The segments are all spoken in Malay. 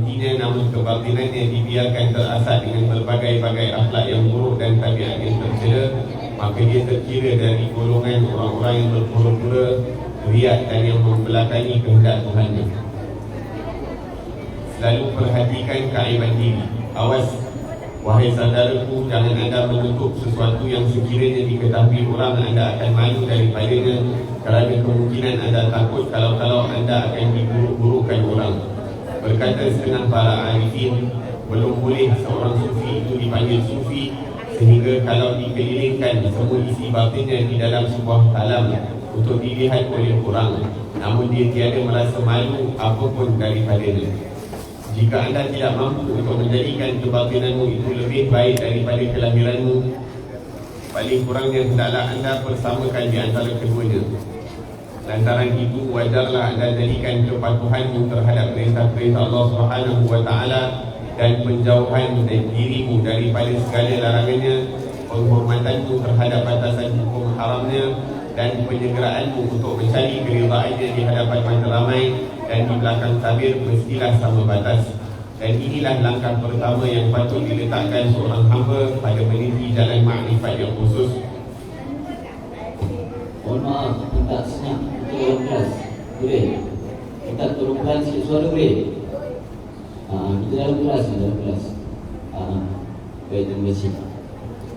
Intinya namun kebatinannya dibiarkan terasat dengan berbagai-bagai akhlak yang buruk dan tabiat yang tercela Maka dia terkira dari golongan orang-orang yang berpura-pura riak dan yang membelakangi kehendak Tuhan Selalu perhatikan keaiban diri Awas Wahai saudaraku, jangan anda menutup sesuatu yang sekiranya diketahui orang anda akan malu daripadanya kerana kemungkinan anda takut kalau-kalau anda akan diburuk-burukkan orang. Berkata setengah para arifin, belum boleh seorang sufi itu dipanggil sufi sehingga kalau dikelilingkan semua isi batinnya di dalam sebuah talam untuk dilihat oleh orang namun dia tiada merasa malu apapun daripadanya. Jika anda tidak mampu untuk menjadikan kebatinanmu itu lebih baik daripada kelahiranmu Paling kurangnya hendaklah anda bersamakan di antara keduanya Lantaran itu wajarlah anda jadikan kepatuhanmu terhadap perintah-perintah Allah Subhanahu Wa Taala dan penjauhan dari dirimu daripada segala larangannya penghormatanmu terhadap batasan hukum haramnya dan penyegeraanmu untuk mencari keridaannya di hadapan mata ramai dan di belakang tabir mestilah sama batas. Dan inilah langkah pertama yang patut diletakkan seorang hamba pada meniti jalan makrifat yang khusus. Mohon maaf, minta senyap dalam kelas Boleh? Kita turunkan sikit suara boleh? Ha, kita dalam kelas ni, dalam kelas ha, Baik, terima kasih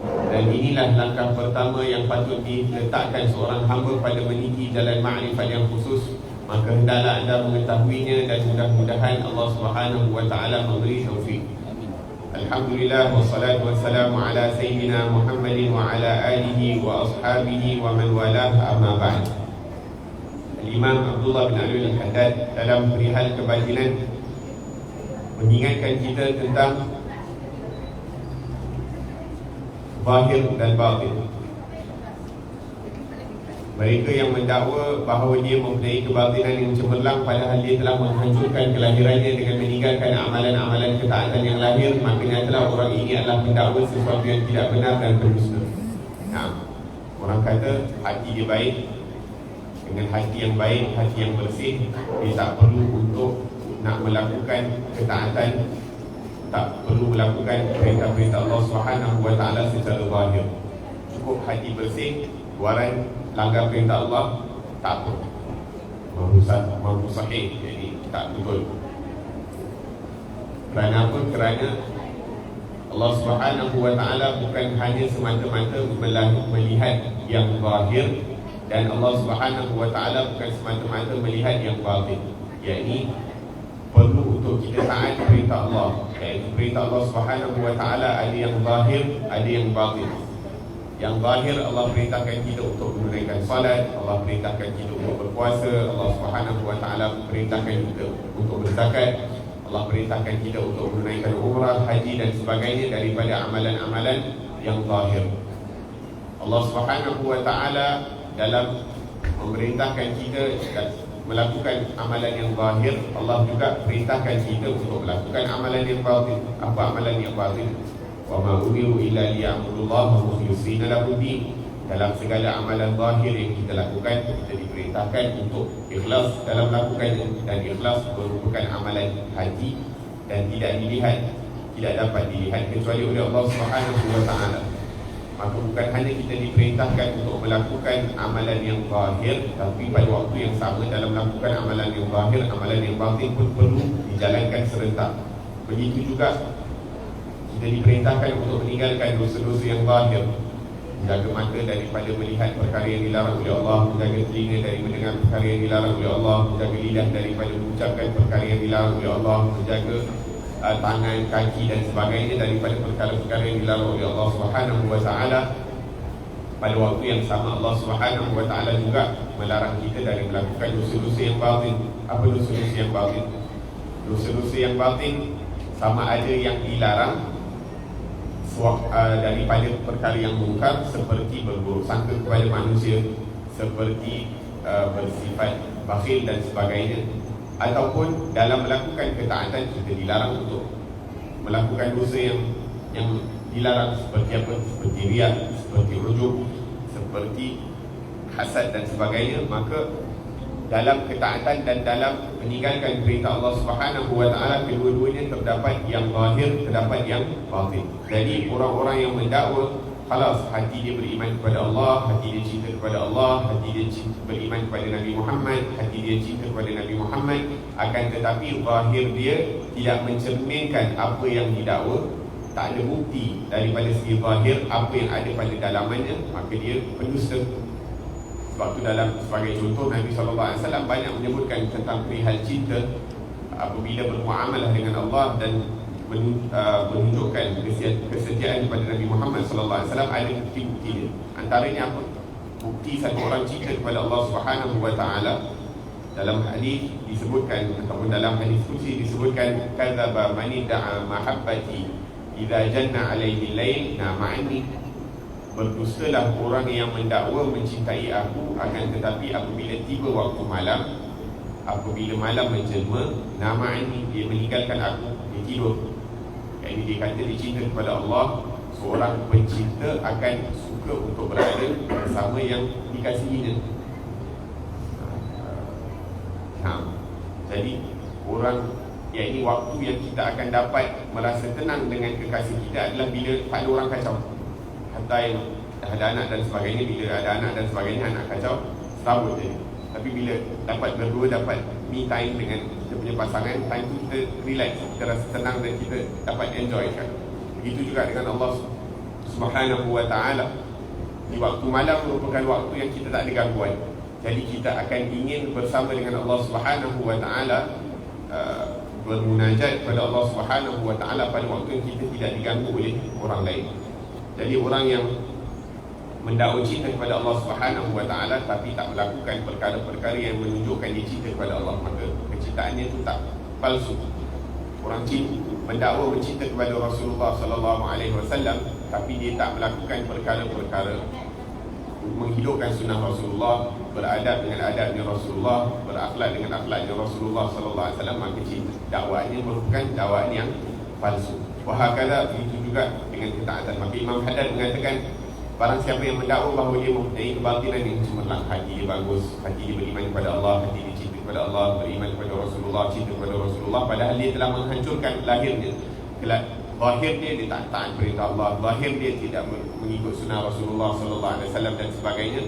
dan inilah langkah pertama yang patut diletakkan seorang hamba pada meniti jalan makrifat yang khusus maka hendaklah anda mengetahuinya dan mudah-mudahan Allah Subhanahu wa taala memberi taufik. Alhamdulillah wassalatu wassalamu ala sayyidina Muhammadin wa ala alihi wa ashabihi wa man walah amma ba'd. Imam Abdullah bin Ali Al-Haddad dalam perihal kebatilan mengingatkan kita tentang zahir dan batin. Mereka yang mendakwa bahawa dia mempunyai kebatinan yang cemerlang padahal dia telah menghancurkan kelahirannya dengan meninggalkan amalan-amalan ketaatan yang lahir maka nyatalah orang ini adalah mendakwa sesuatu yang tidak benar dan berdusta. Nah, orang kata hati dia baik dengan hati yang baik, hati yang bersih dia tak perlu untuk nak melakukan ketaatan tak perlu melakukan perintah-perintah Allah Subhanahu wa taala secara zahir. Cukup hati bersih, luaran langgar perintah Allah tak apa. Mampu sahih jadi tak betul. Kerana apa? Kerana Allah Subhanahu wa taala bukan hanya semata-mata melihat yang zahir dan Allah Subhanahu wa taala bukan semata-mata melihat yang batin. Yakni perlu untuk kita taat perintah Allah. Iaitu perintah Allah Subhanahu wa taala ada yang zahir, ada yang batin. Yang zahir Allah perintahkan kita untuk menunaikan salat, Allah perintahkan kita untuk berpuasa, Allah Subhanahu wa taala perintahkan kita untuk berzakat, Allah perintahkan kita untuk menunaikan umrah, haji dan sebagainya daripada amalan-amalan yang zahir. Allah Subhanahu wa taala dalam memerintahkan kita melakukan amalan yang zahir Allah juga perintahkan kita untuk melakukan amalan yang batin. Apa amalan yang batin? Wa ma umiru illa liya'budullaha mukhlishina lahu dalam segala amalan zahir yang kita lakukan kita diperintahkan untuk ikhlas dalam melakukannya dan ikhlas merupakan amalan haji dan tidak dilihat tidak dapat dilihat kecuali oleh Allah Subhanahu wa taala Maka bukan hanya kita diperintahkan untuk melakukan amalan yang zahir Tapi pada waktu yang sama dalam melakukan amalan yang zahir Amalan yang batin pun perlu dijalankan serentak. Begitu juga kita diperintahkan untuk meninggalkan dosa-dosa yang zahir. Menjaga mata daripada melihat perkara yang dilarang oleh Allah Menjaga telinga dari mendengar perkara yang dilarang oleh Allah Menjaga lidah daripada mengucapkan perkara yang dilarang oleh Allah Menjaga tangan, kaki dan sebagainya daripada perkara-perkara yang dilarang oleh Allah Subhanahu wa taala. Pada waktu yang sama Allah Subhanahu wa taala juga melarang kita dari melakukan dosa-dosa yang batin. Apa dosa-dosa yang batin? Dosa-dosa yang batin sama ada yang dilarang uh, daripada perkara yang mungkar seperti berburuk sangka kepada manusia seperti uh, bersifat bakhil dan sebagainya ataupun dalam melakukan ketaatan kita dilarang untuk melakukan dosa yang yang dilarang seperti apa seperti riak seperti rujuk seperti hasad dan sebagainya maka dalam ketaatan dan dalam meninggalkan perintah Allah Subhanahu wa taala kedua-duanya terdapat yang zahir terdapat yang batin. Jadi orang-orang yang mendakwa Khalas, hati dia beriman kepada Allah Hati dia cinta kepada Allah Hati dia cinta, beriman kepada Nabi Muhammad Hati dia cinta kepada Nabi Muhammad Akan tetapi zahir dia Tidak mencerminkan apa yang didakwa Tak ada bukti daripada segi zahir Apa yang ada pada dalamannya Maka dia pendusta Sebab itu dalam sebagai contoh Nabi SAW banyak menyebutkan tentang perihal cinta Apabila bermuamalah dengan Allah Dan menunjukkan kesetiaan kepada Nabi Muhammad sallallahu alaihi wasallam ada bukti-bukti dia. Antaranya apa? Bukti satu orang cinta kepada Allah Subhanahu wa taala dalam hadis disebutkan ataupun dalam hadis kursi disebutkan kadzaba man da'a mahabbati idza janna alaihi lail na ma'ani berdustalah orang yang mendakwa mencintai aku akan tetapi apabila tiba waktu malam apabila malam menjelma nama ini dia meninggalkan aku dia tidur yang ini dia kata dia cinta kepada Allah Seorang pencinta akan suka untuk berada bersama yang dikasihinya. Nah, jadi orang yang ini waktu yang kita akan dapat merasa tenang dengan kekasih kita adalah bila tak ada orang kacau. Hatta yang dah ada anak dan sebagainya Bila ada anak dan sebagainya anak kacau Serabut je Tapi bila dapat berdua dapat me time dengan punya pasangan time tu kita relax kita rasa tenang dan kita dapat enjoy kan. Begitu juga dengan Allah Subhanahu wa taala. Di waktu malam merupakan waktu yang kita tak ada gangguan. Jadi kita akan ingin bersama dengan Allah Subhanahu wa taala uh, bermunajat kepada Allah Subhanahu wa taala pada waktu yang kita tidak diganggu oleh orang lain. Jadi orang yang mendakwa cinta kepada Allah Subhanahu wa taala tapi tak melakukan perkara-perkara yang menunjukkan dia cinta kepada Allah maka kecintaannya itu tak palsu. Orang cinta mendakwa mencinta kepada Rasulullah sallallahu alaihi wasallam tapi dia tak melakukan perkara-perkara menghidupkan sunnah Rasulullah, beradab dengan adabnya Rasulullah, berakhlak dengan akhlaknya Rasulullah sallallahu alaihi wasallam maka cinta dakwahnya merupakan dakwaan yang palsu. Wahakala begitu juga dengan ketaatan. Maka Imam Haddad mengatakan Barang siapa yang mendakwa bahawa dia mempunyai kebatilan yang cemerlang Hati dia bagus, hati dia beriman kepada Allah Hati dia kepada Allah, beriman kepada Rasulullah Cinta kepada Rasulullah. Padahal dia telah menghancurkan lahirnya Lahir dia, dia tak taat perintah Allah. Lahir dia tidak mengikut sunnah Rasulullah SAW dan sebagainya.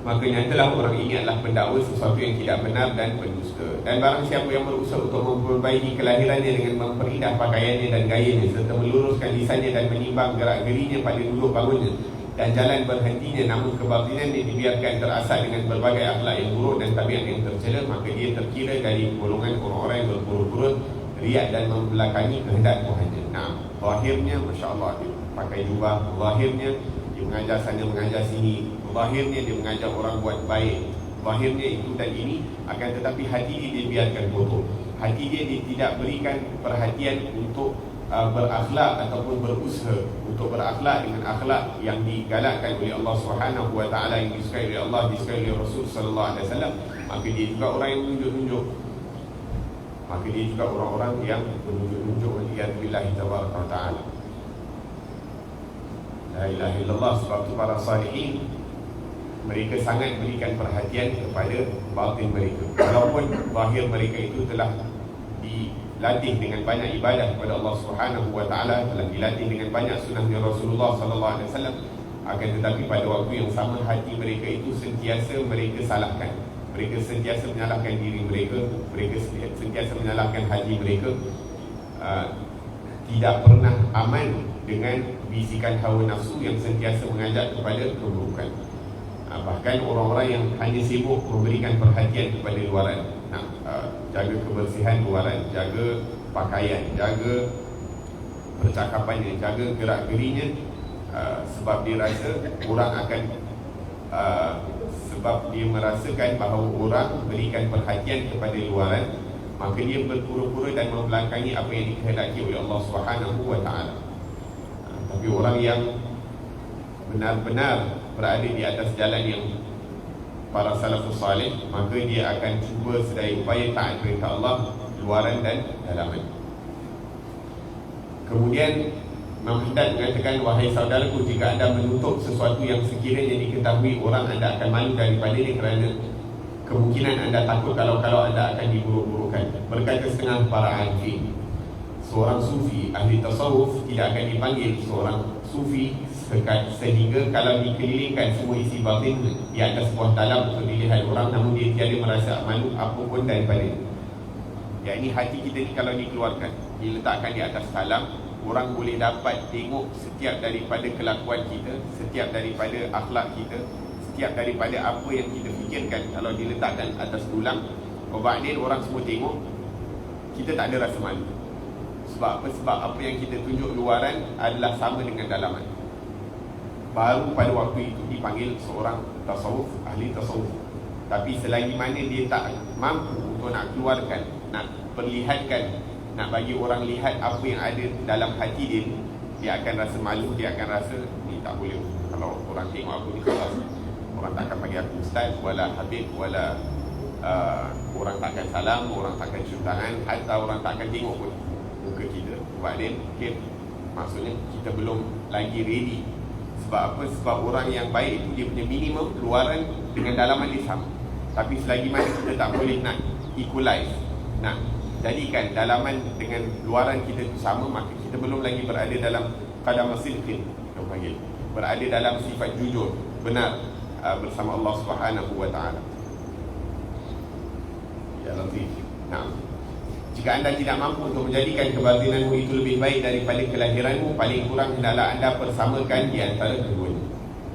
Maka nyatalah orang ini adalah pendakwa sesuatu yang tidak benar dan pendusta. Dan barang siapa yang berusaha untuk memperbaiki kelahirannya dengan memperindah pakaiannya dan gayanya Serta meluruskan lisannya dan menimbang gerak gerinya pada dulu bangunnya Dan jalan berhentinya namun kebatinan dia dibiarkan terasal dengan berbagai akhlak yang buruk dan tabiat yang tercela Maka dia terkira dari golongan orang-orang yang berpura-pura Riak dan membelakangi kehendak Tuhannya. Nah, lahirnya Masya Allah dia pakai jubah Lahirnya dia mengajar sana mengajar sini. Zahirnya dia mengajak orang buat baik. Zahirnya itu dan ini Akan tetapi hati dia, dia biarkan kotor. Hati dia, dia tidak berikan perhatian untuk uh, berakhlak Ataupun berusaha untuk berakhlak dengan akhlak Yang digalakkan oleh Allah Subhanahu SWT Yang disukai oleh Allah, disukai oleh Rasul Sallallahu Alaihi Wasallam Maka dia juga orang yang menunjuk-nunjuk. Maka dia juga orang-orang yang menunjuk-nunjuk Waliyahdulillahi Ta'ala. La ilaha illallah sebab itu para salihin mereka sangat berikan perhatian kepada batin mereka. Walaupun zahir mereka itu telah dilatih dengan banyak ibadah kepada Allah Subhanahu wa taala telah dilatih dengan banyak sunnahnya Rasulullah sallallahu alaihi wasallam. Akan tetapi pada waktu yang sama hati mereka itu sentiasa mereka salahkan. Mereka sentiasa menyalahkan diri mereka mereka sentiasa menyalahkan hati mereka. Uh, tidak pernah aman dengan bisikan hawa nafsu yang sentiasa mengajak kepada keburukan. Ah, bahkan orang-orang yang hanya sibuk memberikan perhatian kepada luaran. uh, jaga kebersihan luaran jaga pakaian jaga percakapannya jaga gerak gerinya uh, sebab dia rasa orang akan uh, sebab dia merasakan bahawa orang berikan perhatian kepada luaran maka dia berpura-pura dan membelakangi apa yang dikehendaki oleh Allah Subhanahu wa taala. Tapi orang yang benar-benar berada di atas jalan yang para salafus salih maka dia akan cuba sedaya upaya taat perintah Allah luaran dan dalaman. Kemudian Imam mengatakan wahai saudaraku jika anda menutup sesuatu yang sekiranya diketahui orang anda akan malu daripada ini kerana kemungkinan anda takut kalau-kalau anda akan diburuk-burukkan. Berkata setengah para arifin seorang sufi ahli tasawuf tidak akan dipanggil seorang sufi sehingga kalau dikelilingkan semua isi batin di atas sebuah dalam dilihat orang namun dia tiada merasa malu apapun daripada Ya ini hati kita ni kalau dikeluarkan Diletakkan di atas talam Orang boleh dapat tengok setiap daripada kelakuan kita Setiap daripada akhlak kita Setiap daripada apa yang kita fikirkan. Kalau diletakkan atas tulang Obaknya orang semua tengok Kita tak ada rasa malu. Sebab apa? Sebab apa yang kita tunjuk luaran Adalah sama dengan dalaman Baru pada waktu itu dipanggil seorang tasawuf Ahli tasawuf. Tapi selagi mana dia tak mampu Untuk nak keluarkan nak perlihatkan nak bagi orang lihat apa yang ada dalam hati dia dia akan rasa malu dia akan rasa ni tak boleh. Kalau orang tengok aku ni kelas orang takkan bagi aku ustaz wala habib wala uh, orang takkan salam orang takkan cium tangan atau orang takkan tengok pun muka kita. Sebab dia okay, maksudnya kita belum lagi ready sebab apa? Sebab orang yang baik itu dia punya minimum luaran dengan dalaman dia sama. Tapi selagi mana kita tak boleh nak equalize nak jadikan dalaman dengan luaran kita itu sama maka kita belum lagi berada dalam qadam sidqin kita panggil. Berada dalam sifat jujur benar uh, bersama Allah Subhanahu wa taala. Ya latif. Nah jika anda tidak mampu untuk menjadikan kebatinanmu itu lebih baik daripada kelahiranmu paling kurang hendaklah anda persamakan di antara keduanya.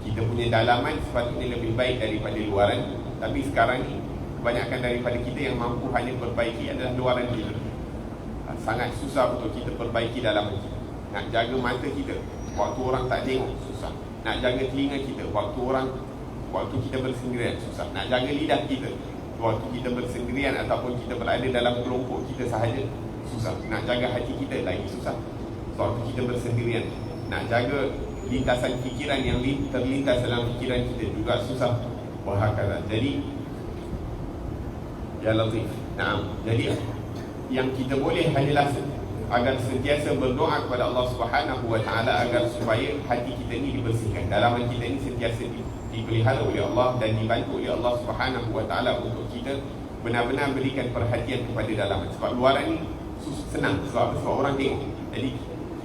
Kita punya dalaman sepatutnya lebih baik daripada luaran. Tapi sekarang ni kebanyakan daripada kita yang mampu hanya perbaiki adalah luaran kita. Ha, sangat susah untuk kita perbaiki dalam nak jaga mata kita waktu orang tak tengok susah. Nak jaga telinga kita waktu orang waktu kita bersendirian susah. Nak jaga lidah kita waktu kita bersendirian ataupun kita berada dalam kelompok kita sahaja susah. Nak jaga hati kita lagi susah. Waktu kita bersendirian nak jaga lintasan fikiran yang terlintas dalam fikiran kita juga susah. Wahakala jadi Ya Latif Nah, jadi yang kita boleh hanyalah agar sentiasa berdoa kepada Allah Subhanahu Wa Taala agar supaya hati kita ini dibersihkan, dalaman kita ini sentiasa dipelihara oleh Allah dan dibantu oleh Allah Subhanahu Wa Taala untuk kita benar-benar berikan perhatian kepada dalaman. Sebab luaran ini senang sebab sebab orang tengok. Jadi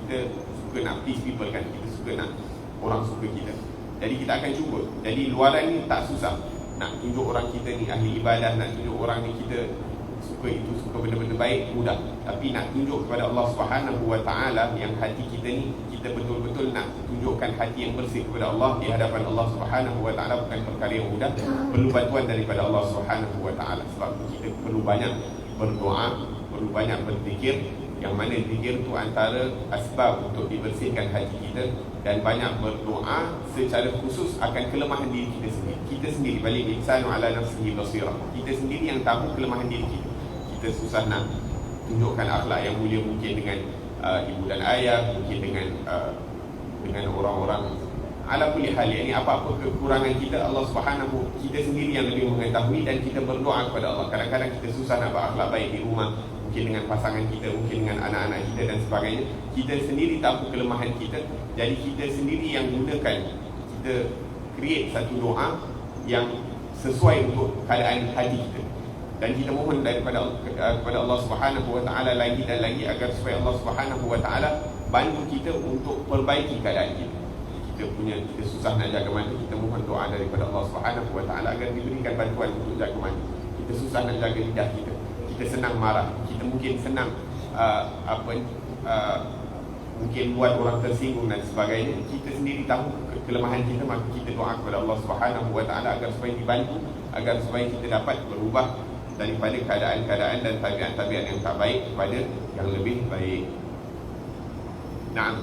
kita suka nak please people kan, kita suka nak orang suka kita. Jadi kita akan cuba. Jadi luaran ini tak susah nak tunjuk orang kita ni ahli ibadah nak tunjuk orang ni kita suka itu suka benda-benda baik mudah tapi nak tunjuk kepada Allah Subhanahu wa taala yang hati kita ni kita betul-betul nak tunjukkan hati yang bersih kepada Allah di hadapan Allah Subhanahu wa taala bukan perkara yang mudah perlu bantuan daripada Allah Subhanahu wa taala sebab kita perlu banyak berdoa perlu banyak berzikir yang mana zikir itu antara asbab untuk dibersihkan hati kita dan banyak berdoa secara khusus akan kelemahan diri kita sendiri. Kita sendiri balik insanu ala nafsihi basirah. Kita sendiri yang tahu kelemahan diri kita. Kita susah nak tunjukkan akhlak yang mulia mungkin dengan uh, ibu dan ayah, mungkin dengan uh, dengan orang-orang ala kulli hal ini apa-apa kekurangan kita Allah Subhanahu kita sendiri yang lebih mengetahui dan kita berdoa kepada Allah. Kadang-kadang kita susah nak berakhlak baik di rumah, mungkin dengan pasangan kita, mungkin dengan anak-anak kita dan sebagainya. Kita sendiri tahu kelemahan kita, jadi kita sendiri yang gunakan kita create satu doa yang sesuai untuk keadaan hati kita. Dan kita mohon daripada kepada Allah Subhanahu Wa Taala lagi dan lagi agar supaya Allah Subhanahu Wa Taala bantu kita untuk perbaiki keadaan kita. Kita punya kita susah nak jaga mata kita mohon doa daripada Allah Subhanahu wa taala agar diberikan bantuan untuk jaga mata. Kita susah nak jaga lidah kita. Kita senang marah. Kita mungkin senang uh, apa uh, mungkin buat orang tersinggung dan sebagainya. Kita sendiri tahu kelemahan kita maka kita doa kepada Allah Subhanahu wa taala agar supaya dibantu agar supaya kita dapat berubah daripada keadaan-keadaan dan tabiat-tabiat yang tak baik kepada yang lebih baik. Nah,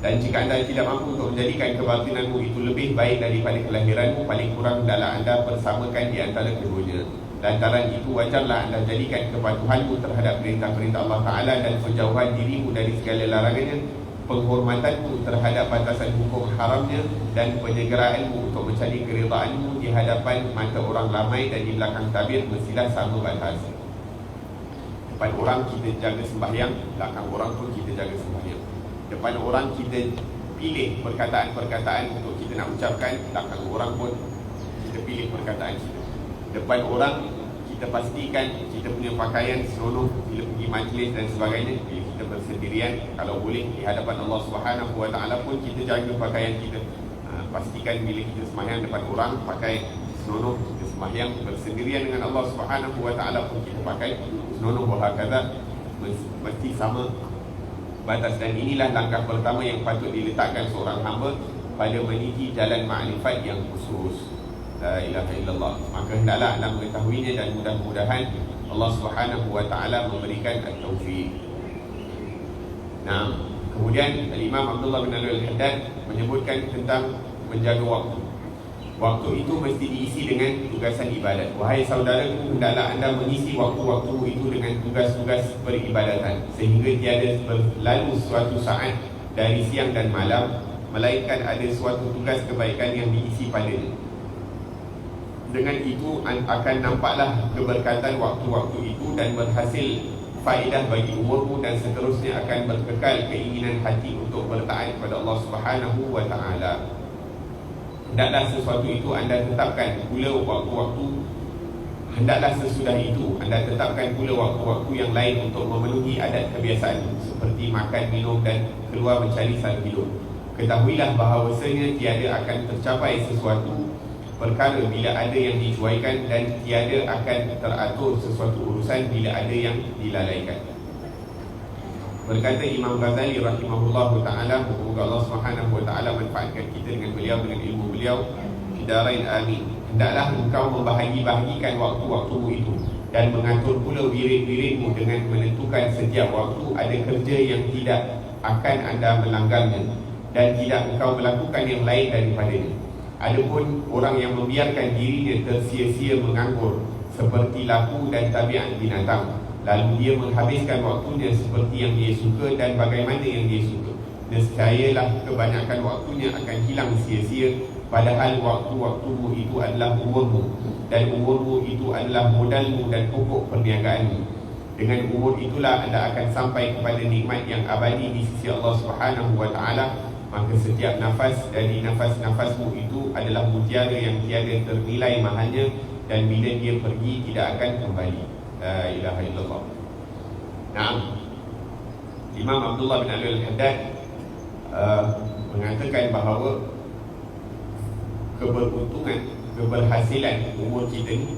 dan jika anda tidak mampu untuk menjadikan kebatinanmu itu lebih baik daripada kelahiranmu Paling kurang dalam anda bersamakan di antara keduanya. Lantaran itu wajarlah anda jadikan kepatuhanmu terhadap perintah-perintah Allah Ta'ala Dan penjauhan dirimu dari segala larangannya Penghormatanmu terhadap batasan hukum haramnya Dan penyegeraanmu untuk mencari keridaanmu Di hadapan mata orang ramai dan di belakang tabir Mestilah sama batas. Depan orang kita jaga sembahyang Belakang orang pun kita jaga sembahyang. Depan orang kita pilih perkataan-perkataan untuk kita nak ucapkan belakang orang pun kita pilih perkataan kita. Depan orang kita pastikan kita punya pakaian senonoh bila pergi majlis dan sebagainya kita bersendirian kalau boleh di hadapan Allah Subhanahu Wa Taala pun kita jaga pakaian kita. Ha, pastikan bila kita sembahyang depan orang pakai senonoh kita sembahyang bersendirian dengan Allah Subhanahu Wa Taala pun kita pakai senonoh wahakala mesti sama. Batas dan inilah langkah pertama yang patut diletakkan seorang hamba pada meniti jalan makrifat yang khusus. La ilaha illallah. Maka hendaklah anda mengetahuinya dan mudah-mudahan Allah subhanahu wa ta'ala memberikan at-taufiq Nah, kemudian Imam Abdullah bin Al-Haddad menyebutkan tentang menjaga waktu. Waktu itu mesti diisi dengan tugasan ibadat. Wahai saudara, hendaklah anda mengisi waktu-waktu itu dengan tugas-tugas peribadatan Sehingga tiada berlalu suatu saat dari siang dan malam Melainkan ada suatu tugas kebaikan yang diisi padanya. Dengan itu akan nampaklah keberkatan waktu-waktu itu dan berhasil faedah bagi umurmu dan seterusnya akan berkekal keinginan hati untuk bertaat kepada Allah Subhanahu wa taala. Hendaklah sesuatu itu anda tetapkan pula waktu-waktu Hendaklah sesudah itu anda tetapkan pula waktu-waktu yang lain untuk memenuhi adat kebiasaan seperti makan, minum dan keluar mencari sara hidup. Ketahuilah bahawasanya tiada akan tercapai sesuatu perkara bila ada yang dicuaikan dan tiada akan teratur sesuatu urusan bila ada yang dilalaikan. Berkata Imam Ghazali rahimahullah ta'ala Semoga Allah subhanahu wa ta'ala manfaatkan kita dengan beliau Dengan ilmu beliau. Hidarain amin. Hendaklah engkau membahagi-bahagikan waktu-waktumu itu Dan mengatur pula wirid-wiridmu Dengan menentukan setiap waktu Ada kerja yang tidak akan anda melanggarnya Dan tidak engkau melakukan yang lain daripadanya Adapun orang yang membiarkan dirinya tersia-sia menganggur seperti laku dan tabiat binatang lalu dia menghabiskan waktunya seperti yang dia suka dan bagaimana yang dia suka nescayalah kebanyakan waktunya akan hilang sia-sia padahal waktu-waktumu itu adalah umurmu dan umurmu itu adalah modalmu dan pokok perniagaanmu. Dengan umur itulah anda akan sampai kepada nikmat yang abadi di sisi Allah Subhanahu wa taala Maka setiap nafas dari nafas-nafasmu itu adalah mutiara yang tiada ternilai mahalnya Dan bila dia pergi tidak akan kembali. La ilaha illallah. Nah, Imam Abdullah bin Alil Haddad uh, Mengatakan bahawa Keberuntungan, keberhasilan umur kita ni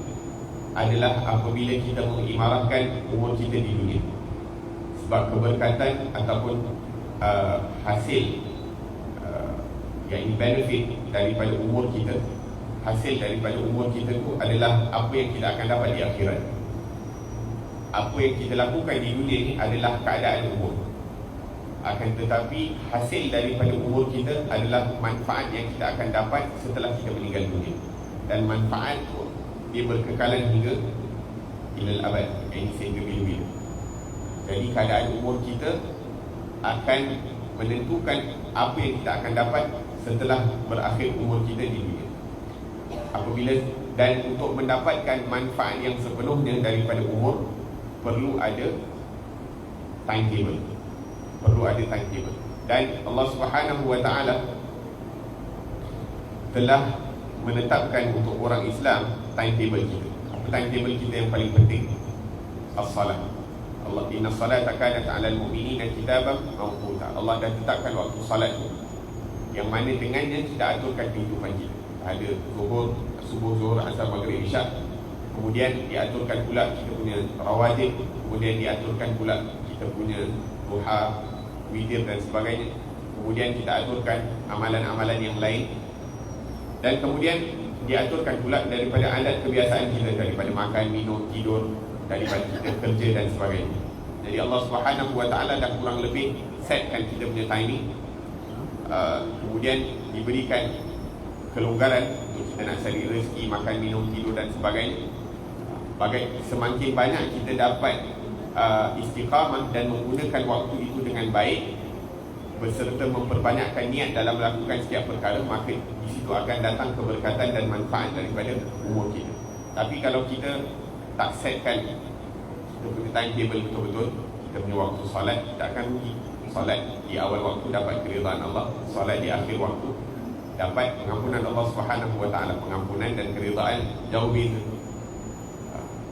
Adalah apabila kita mengimarahkan umur kita di dunia. Sebab keberkatan ataupun uh, hasil yang benefit daripada umur kita. Hasil daripada umur kita tu adalah apa yang kita akan dapat di akhirat. Apa yang kita lakukan di dunia ni adalah keadaan umur. Akan tetapi hasil daripada umur kita adalah manfaat yang kita akan dapat setelah kita meninggal dunia. Dan manfaat tu dia berkekalan hingga ilal abad. Yang sehingga bila-bila. Jadi keadaan umur kita akan menentukan apa yang kita akan dapat setelah berakhir umur kita di dunia. Apabila dan untuk mendapatkan manfaat yang sepenuhnya daripada umur perlu ada timetable. Perlu ada timetable. Dan Allah Subhanahu wa taala telah menetapkan untuk orang Islam timetable kita. Apa timetable kita yang paling penting? As-salat. Allah inna salata kanat 'alal mu'minina kitaban mawquta. Allah dah tetapkan waktu salat yang mana dengannya kita aturkan kehidupan kita ada zuhur, subuh, zuhur, asar, maghrib, isyak. Kemudian diaturkan pula kita punya rawatib kemudian diaturkan pula kita punya duha, witir dan sebagainya. Kemudian kita aturkan amalan-amalan yang lain. Dan kemudian diaturkan pula daripada alat kebiasaan kita daripada makan, minum, tidur daripada kita kerja dan sebagainya. Jadi Allah Subhanahu Wa Taala dah kurang lebih setkan kita punya timing Uh, kemudian diberikan kelonggaran untuk kita nak cari rezeki, makan, minum, tidur dan sebagainya. Bagai semakin banyak kita dapat uh, istiqamah dan menggunakan waktu itu dengan baik beserta memperbanyakkan niat dalam melakukan setiap perkara maka di situ akan datang keberkatan dan manfaat daripada umur kita. Tapi kalau kita tak setkan kita punya timetable betul-betul kita punya waktu solat kita akan rugi Salat di awal waktu dapat keridhaan Allah Salat di akhir waktu dapat pengampunan Allah Subhanahu Wa Taala pengampunan dan keridhaan jauh beza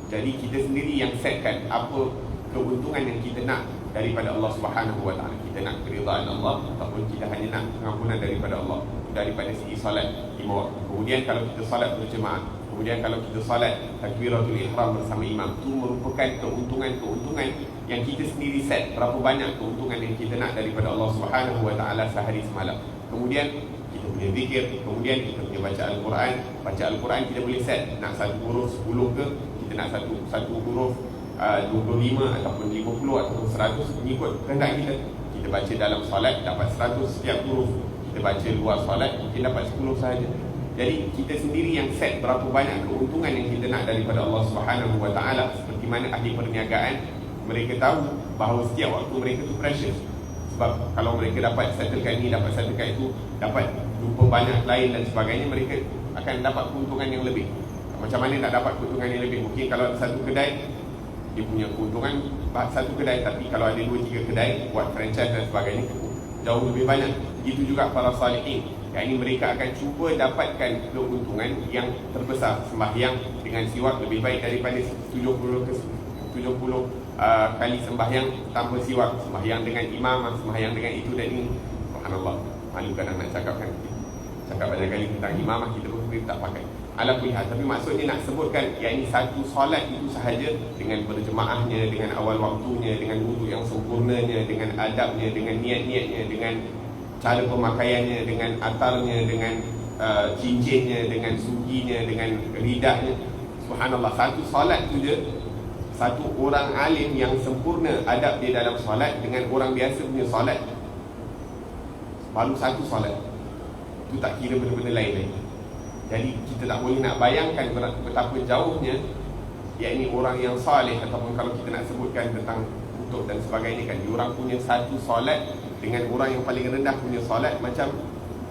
Jadi kita sendiri yang setkan apa keuntungan yang kita nak daripada Allah Subhanahu Wa Taala. Kita nak keridhaan Allah ataupun kita hanya nak pengampunan daripada Allah daripada segi solat lima waktu. Kemudian kalau kita solat berjemaah, kemudian kalau kita solat takbiratul ihram bersama imam, itu merupakan keuntungan-keuntungan yang kita sendiri set berapa banyak keuntungan yang kita nak daripada Allah Subhanahu Wa Taala sehari semalam. Kemudian kita boleh zikir, kemudian kita boleh baca Al-Quran. Baca Al-Quran kita boleh set nak satu huruf 10 ke, kita nak satu satu huruf uh, 25 ataupun 50 ataupun 100 mengikut kehendak kita. Kita baca dalam solat dapat 100 setiap huruf. Kita baca luar solat mungkin dapat 10 sahaja. Jadi kita sendiri yang set berapa banyak keuntungan yang kita nak daripada Allah Subhanahu Wa Taala seperti mana ahli perniagaan mereka tahu bahawa setiap waktu mereka tu precious. Sebab kalau mereka dapat settlekan ini dapat settlekan itu dapat jumpa banyak lain dan sebagainya mereka akan dapat keuntungan yang lebih. Macam mana nak dapat keuntungan yang lebih? Mungkin kalau satu kedai dia punya keuntungan satu kedai tapi kalau ada dua tiga kedai buat franchise dan sebagainya jauh lebih banyak. Itu juga para salihin. Yang ini mereka akan cuba dapatkan keuntungan yang terbesar sembahyang dengan siwak lebih baik daripada 70 ke 70 uh, kali sembahyang tanpa siwak sembahyang dengan imam sembahyang dengan itu dan ini. Subhanallah. Malu kadang nak cakap kan. Cakap banyak kali tentang imam kita pun sendiri tak pakai. Ala kulihat tapi maksudnya nak sebutkan yang ini satu solat itu sahaja dengan berjemaahnya dengan awal waktunya dengan wudhu yang sempurnanya dengan adabnya dengan niat-niatnya dengan cara pemakaiannya dengan atarnya dengan uh, cincinnya dengan suginya dengan ridahnya. Subhanallah. Satu solat tu je satu orang alim yang sempurna adab dia dalam solat dengan orang biasa punya solat. Baru satu solat. Itu tak kira benda-benda lain lagi. Jadi kita tak boleh nak bayangkan betapa jauhnya yakni orang yang salih ataupun kalau kita nak sebutkan tentang kutub dan sebagainya kan. Orang punya satu solat dengan orang yang paling rendah punya solat macam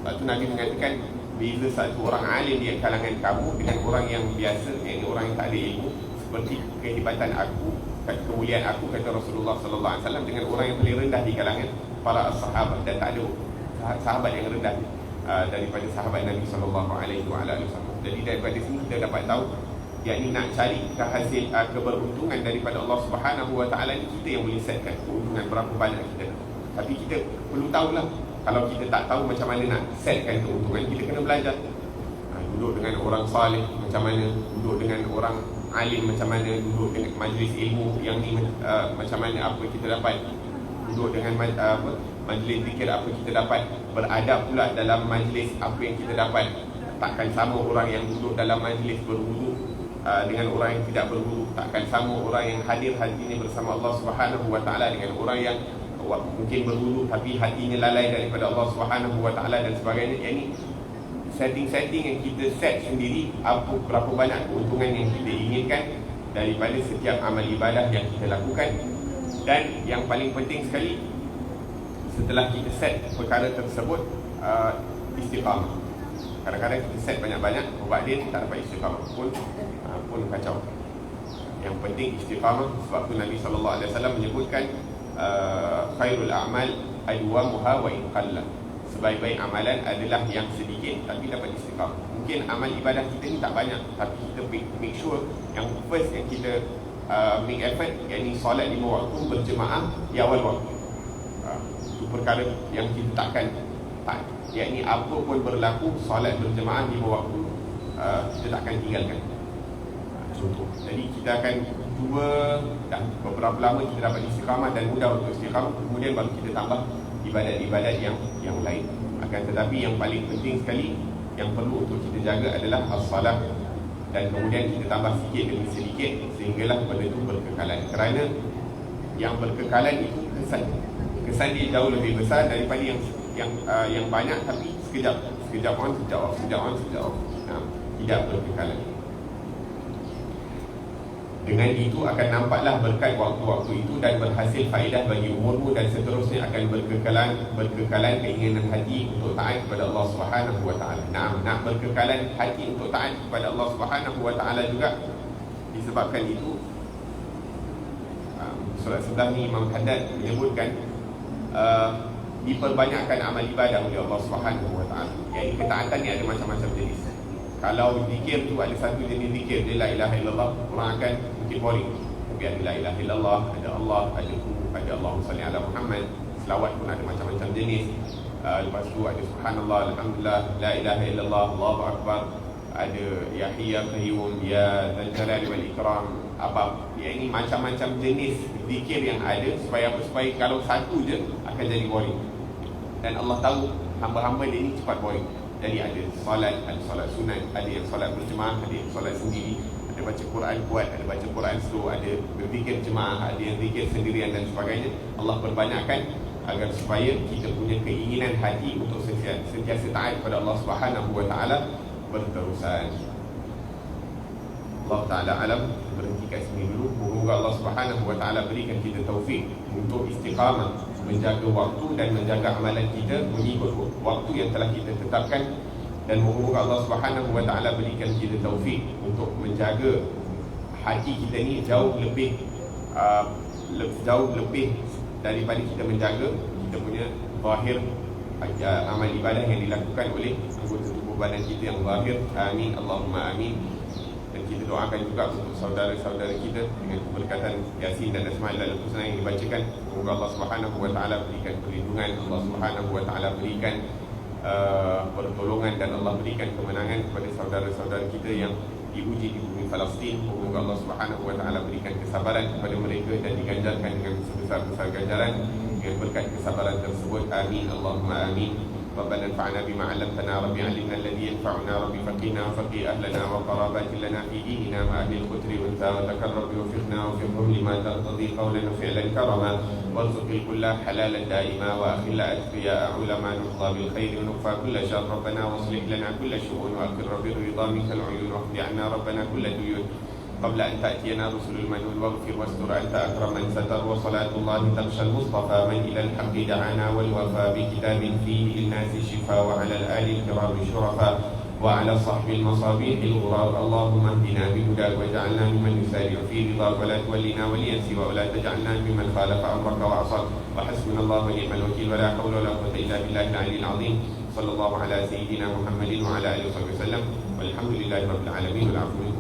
Lepas Nabi mengatakan Bila satu orang alim di kalangan kamu Dengan orang yang biasa Yang orang yang tak ada ilmu Seperti kehebatan aku Kemuliaan aku Kata Rasulullah SAW Dengan orang yang paling rendah di kalangan Para sahabat. Dan tak ada sahabat yang rendah uh, Daripada sahabat Nabi SAW Jadi daripada sini kita dapat tahu yang ini nak cari kehasil uh, keberuntungan daripada Allah Subhanahu Wa Taala ni kita yang boleh setkan keuntungan berapa banyak kita. Tapi kita perlu tahulah kalau kita tak tahu macam mana nak setkan keuntungan kita kena belajar. Ha, duduk dengan orang salih macam mana? Duduk dengan orang alim macam mana duduk dengan majlis ilmu yang ni uh, macam mana apa kita dapat duduk dengan uh, apa majlis zikir apa kita dapat beradab pula dalam majlis apa yang kita dapat. Takkan sama orang yang duduk dalam majlis berwudu uh, dengan orang yang tidak berwudu takkan sama orang yang hadir hatinya bersama Allah Subhanahu wa taala dengan orang yang mungkin berwudu tapi hatinya lalai daripada Allah Subhanahu wa taala dan sebagainya. Yang ini setting-setting yang kita set sendiri apa berapa banyak keuntungan yang kita inginkan daripada setiap amal ibadah yang kita lakukan. Dan yang paling penting sekali setelah kita set perkara tersebut uh, istiqamah. Kadang-kadang kita set banyak-banyak buat dia tak dapat istiqamah pun uh, pun kacau. Yang penting istiqamah sebab tu Nabi wasallam menyebutkan uh, khairul a'mal adwamuha wa in qalla sebaik-baik amalan adalah yang sedikit tapi dapat istiqamah mungkin amal ibadah kita ni tak banyak tapi kita make sure yang first yang kita uh, make effort yakni solat lima waktu berjemaah di awal waktu. Uh, itu perkara yang kita takkan tak. Yakni apa pun berlaku solat berjemaah lima waktu uh, kita takkan tinggalkan. Contoh. Jadi kita akan cuba dah beberapa lama kita dapat istiqamah dan mudah untuk istiqamah kemudian baru kita tambah ibadat-ibadat yang yang lain. Akan tetapi yang paling penting sekali yang perlu untuk kita jaga adalah as-salah dan kemudian kita tambah sikit demi sedikit sehinggalah benda itu berkekalan. Kerana yang berkekalan itu kesan. Kesan dia jauh lebih besar daripada yang yang uh, yang banyak tapi sekejap sekejap on sekejap off sekejap on sekejap off. Nah, tidak berkekalan. Dengan itu akan nampaklah berkat waktu-waktu itu dan berhasil faedah bagi umurmu dan seterusnya akan berkekalan berkekalan keinginan hati untuk taat kepada Allah Subhanahu wa taala. Nah, nak berkekalan hati untuk taat kepada Allah Subhanahu wa taala juga disebabkan itu um, surat sebelah ni Imam Haddad menyebutkan uh, diperbanyakkan amal ibadah oleh Allah Subhanahu wa taala. Yang ketaatan ni ada macam-macam jenis. Kalau zikir tu ada satu jenis zikir dia la ilaha illallah orang akan tapi ada la ilaha illallah ada Allah ada ku ada Allahumma salli ala Muhammad. Selawat pun ada macam-macam jenis. Uh, lepas tu ada subhanallah alhamdulillah la ilaha illallah Allahu akbar. Ada ya hayya qayyum ya dzal jalali wal ikram. Apa ya ini macam-macam jenis zikir yang ada supaya apa? Supaya kalau satu je akan jadi boring. Dan Allah tahu hamba-hamba dia ni cepat boring. Jadi ada solat ada solat sunat ada yang solat berjemaah ada yang solat sendiri ada baca Quran kuat ada baca Quran slow ada berzikir jemaah ada yang zikir sendirian dan sebagainya Allah perbanyakkan agar supaya kita punya keinginan hati untuk sentiasa, sentiasa taat kepada Allah Subhanahu wa taala berterusan. Allah Taala alam berhenti kat sini dulu. Moga Allah Subhanahu wa taala berikan kita taufik untuk istiqamah menjaga waktu dan menjaga amalan kita mengikut waktu yang telah kita tetapkan dan moga Allah Subhanahu wa taala berikan kita taufik untuk menjaga hati kita ni jauh lebih uh, jauh lebih daripada kita menjaga kita punya zahir uh, amal ibadah yang dilakukan oleh anggota tubuh badan kita yang zahir. Amin. Allahumma amin. Dan kita doakan juga untuk saudara-saudara kita dengan keberkatan Yasin dan Asmaul Husna yang dibacakan. Semoga Allah Subhanahu wa taala berikan perlindungan. Allah Subhanahu wa taala berikan uh, pertolongan dan Allah berikan kemenangan kepada saudara-saudara kita yang diuji di bumi Palestin. Semoga Allah Subhanahu wa taala berikan kesabaran kepada mereka dan diganjarkan dengan sebesar-besar ganjaran dengan berkat kesabaran tersebut. Amin. Allahumma amin. ربنا انفعنا بما علمتنا رب علمنا الذي ينفعنا رب فقنا وفقي أهلنا وقرابات لنا في ديننا أهل القتر وانت وتكرم وفقنا وفقهم لما ترتضي قولا وفعلا كرما. وارزق الكل حلالا دائما وأخل أتقياء علماء نرضى بالخير ونكفى كل شر. ربنا واصلح لنا كل شؤون واقر بالرضا منك العيون واقض عنا ربنا كل ديون. قبل أن تأتينا رسل المنون واغفر واستر أنت أكرم من ستر وصلاة الله تغشى المصطفى من إلى الحق دعانا والوفى بكتاب فيه للناس شفاء وعلى الآل الكرام الشرفاء وعلى صحب المصابيح الغرار اللهم اهدنا بهداك واجعلنا ممن يسارع في رضاك ولا تولنا وليا سوى. ولا تجعلنا ممن خالف أمرك وعصاك. وحسبنا الله ونعم الوكيل. ولا حول ولا قوة إلا بالله العلي العظيم. صلى الله على سيدنا محمد وعلى آله وصحبه وسلم. والحمد لله رب العالمين. والعفو.